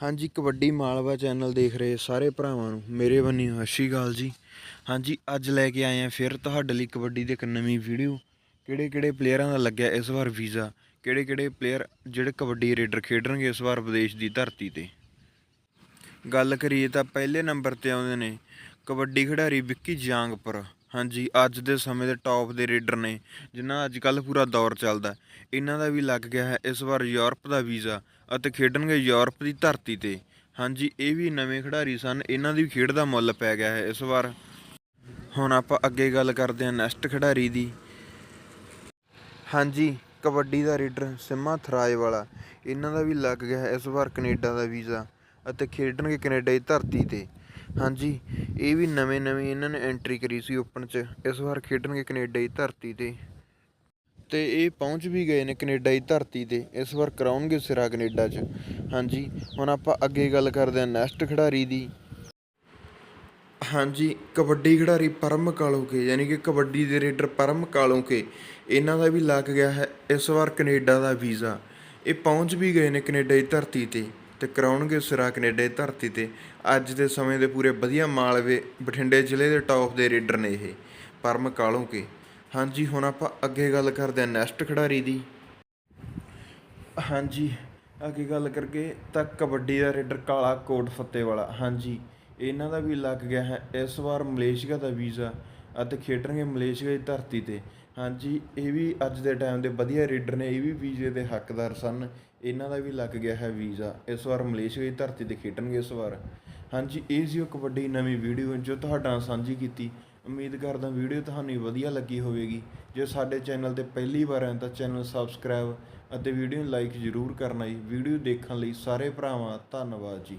ਹਾਂਜੀ ਕਬੱਡੀ ਮਾਲਵਾ ਚੈਨਲ ਦੇਖ ਰਹੇ ਸਾਰੇ ਭਰਾਵਾਂ ਨੂੰ, ਮੇਰੇ ਬੰਨੀ ਸਤਿ ਸ਼੍ਰੀ ਅਕਾਲ ਜੀ। ਹਾਂਜੀ, ਅੱਜ ਲੈ ਕੇ ਆਏ ਆ ਫਿਰ ਤੁਹਾਡੇ ਲਈ ਕਬੱਡੀ ਦੀ ਇੱਕ ਨਵੀਂ ਵੀਡੀਓ ਕਿਹੜੇ ਕਿਹੜੇ ਪਲੇਅਰਾਂ ਦਾ ਲੱਗਿਆ ਇਸ ਵਾਰ ਵੀਜ਼ਾ ਕਿਹੜੇ ਕਿਹੜੇ ਪਲੇਅਰ ਜਿਹੜੇ ਕਬੱਡੀ ਰੇਡਰ ਖੇਡਣਗੇ ਇਸ ਵਾਰ ਵਿਦੇਸ਼ ਦੀ ਧਰਤੀ ਤੇ? ਗੱਲ ਕਰੀਏ ਤਾਂ ਪਹਿਲੇ ਨੰਬਰ ਤੇ ਆਉਂਦੇ ਨੇ ਕਬੱਡੀ ਖਿਡਾਰੀ ਵਿੱਕੀ ਜਾਂਗਪੁਰ। ਹਾਂਜੀ, ਅੱਜ ਦੇ ਸਮੇਂ ਦੇ ਟੌਪ ਦੇ ਰੇਡਰ ਨੇ, ਜਿਨ੍ਹਾਂ ਅੱਜ ਕੱਲ ਪੂਰਾ ਦੌਰ ਚੱਲਦਾ ਇਹਨਾਂ ਦਾ ਵੀ ਲੱਗ ਗਿਆ ਹੈ ਇਸ ਵਾਰ ਯੂਰਪ ਦਾ ਵੀਜ਼ਾ ਅਤੇ ਖੇਡਣਗੇ ਯੂਰਪ ਦੀ ਧਰਤੀ ਤੇ। ਹਾਂਜੀ, ਇਹ ਵੀ ਨਵੇਂ ਖਿਡਾਰੀ ਸਨ, ਇਹਨਾਂ ਦੀ ਵੀ ਖੇਡ ਦਾ ਮੁੱਲ ਪੈ ਗਿਆ ਹੈ ਇਸ ਵਾਰ। ਹੁਣ ਆਪਾਂ ਅੱਗੇ ਗੱਲ ਕਰਦੇ ਹਾਂ ਨੈਕਸਟ ਖਿਡਾਰੀ ਦੀ। ਹਾਂਜੀ, ਕਬੱਡੀ ਦਾ ਰੇਡਰ ਸਿੰਮਾ ਥਰਾਏ ਵਾਲਾ ਇਹਨਾਂ ਦਾ ਵੀ ਲੱਗ ਗਿਆ ਹੈ ਇਸ ਵਾਰ ਕੈਨੇਡਾ ਦਾ ਵੀਜ਼ਾ ਅਤੇ ਖੇਡਣਗੇ ਕੈਨੇਡਾ ਦੀ ਧਰਤੀ ਤੇ। ਹਾਂਜੀ, ਇਹ ਵੀ ਨਵੇਂ ਨਵੇਂ ਇਹਨਾਂ ਨੇ ਐਂਟਰੀ ਕਰੀ ਸੀ ਓਪਨ 'ਚ। ਇਸ ਵਾਰ ਖੇਡਣਗੇ ਕੈਨੇਡਾ ਦੀ ਧਰਤੀ ਤੇ। ਤੇ ਇਹ ਪਹੁੰਚ ਵੀ ਗਏ ਨੇ ਕੈਨੇਡਾ ਦੀ ਧਰਤੀ ਤੇ। ਇਸ ਵਾਰ ਕਰਾਉਣਗੇ ਸਿਰਾ ਕੈਨੇਡਾ 'ਚ। ਹਾਂਜੀ, ਹੁਣ ਆਪਾਂ ਅੱਗੇ ਗੱਲ ਕਰਦੇ ਹਾਂ ਨੈਕਸਟ ਖਿਡਾਰੀ ਦੀ। ਹਾਂਜੀ, ਕਬੱਡੀ ਖਿਡਾਰੀ ਪਰਮ ਕਾਲੋਕੇ, ਯਾਨੀ ਕਿ ਕਬੱਡੀ ਦੇ ਰੇਡਰ ਪਰਮ ਕਾਲੋਕੇ। ਇਹਨਾਂ ਦਾ ਵੀ ਲੱਗ ਗਿਆ ਹੈ ਇਸ ਵਾਰ ਕੈਨੇਡਾ ਦਾ ਵੀਜ਼ਾ। ਇਹ ਪਹੁੰਚ ਵੀ ਗਏ ਨੇ ਕੈਨੇਡਾ ਦੀ ਧਰਤੀ ਤੇ। ਤੇ ਕਰਾਉਣਗੇ ਸਿਰਾ ਕੈਨੇਡਾ ਦੀ ਧਰਤੀ ਤੇ। ਅੱਜ ਦੇ ਸਮੇਂ ਦੇ ਪੂਰੇ ਵਧੀਆ ਮਾਲਵੇ ਬਠਿੰਡੇ ਜ਼ਿਲ੍ਹੇ ਦੇ ਟੌਪ ਦੇ ਰੇਡਰ ਨੇ ਇਹ, ਪਰਮ ਕਾਲੋਕੇ ਹਾਂਜੀ, ਹੁਣ ਆਪਾਂ ਅੱਗੇ ਗੱਲ ਕਰਦੇ ਹਾਂ ਨੈਕਸਟ ਖਿਡਾਰੀ ਦੀ। ਹਾਂਜੀ, ਅੱਗੇ ਗੱਲ ਕਰਕੇ ਤਾਂ ਕਬੱਡੀ ਦਾ ਰੇਡਰ ਕਾਲਾ ਕੋਟ ਫੱਤੇ ਵਾਲਾ। ਹਾਂਜੀ, ਇਹਨਾਂ ਦਾ ਵੀ ਲੱਗ ਗਿਆ ਹੈ ਇਸ ਵਾਰ ਮਲੇਸ਼ੀਆ ਦਾ ਵੀਜ਼ਾ। ਅਤੇ ਖੇਡਣਗੇ ਮਲੇਸ਼ੀਆ ਦੀ ਧਰਤੀ ਤੇ। ਹਾਂਜੀ, ਇਹ ਵੀ ਅੱਜ ਦੇ ਟਾਈਮ ਦੇ ਵਧੀਆ ਰੀਡਰ ਨੇ, ਇਹ ਵੀ ਵੀਜ਼ੇ ਦੇ ਹੱਕਦਾਰ ਸਨ। ਇਹਨਾਂ ਦਾ ਵੀ ਲੱਗ ਗਿਆ ਹੈ ਵੀਜ਼ਾ। ਇਸ ਵਾਰ ਮਲੇਸ਼ੀਆ ਦੀ ਧਰਤੀ ਤੇ ਖੇਡਣਗੇ ਇਸ ਵਾਰ। ਹਾਂਜੀ, ਇਹ ਸੀ ਉਹ ਕਬੱਡੀ ਨਵੀਂ ਵੀਡੀਓ ਜੋ ਤੁਹਾਡਾ ਨਾਲ ਸਾਂਝੀ ਕੀਤੀ। ਉਮੀਦ ਕਰਦਾ ਵੀਡੀਓ ਤੁਹਾਨੂੰ ਵਧੀਆ ਲੱਗੀ ਹੋਵੇਗੀ। ਜੇ ਸਾਡੇ ਚੈਨਲ ਤੇ ਪਹਿਲੀ ਵਾਰ ਆਏ ਤਾਂ ਚੈਨਲ ਸਬਸਕ੍ਰਾਈਬ ਅਤੇ ਵੀਡੀਓ ਨੂੰ ਲਾਈਕ ਜ਼ਰੂਰ ਕਰਨਾ ਜੀ। ਵੀਡੀਓ ਦੇਖਣ ਲਈ ਸਾਰੇ ਭਰਾਵਾਂ, ਧੰਨਵਾਦ ਜੀ।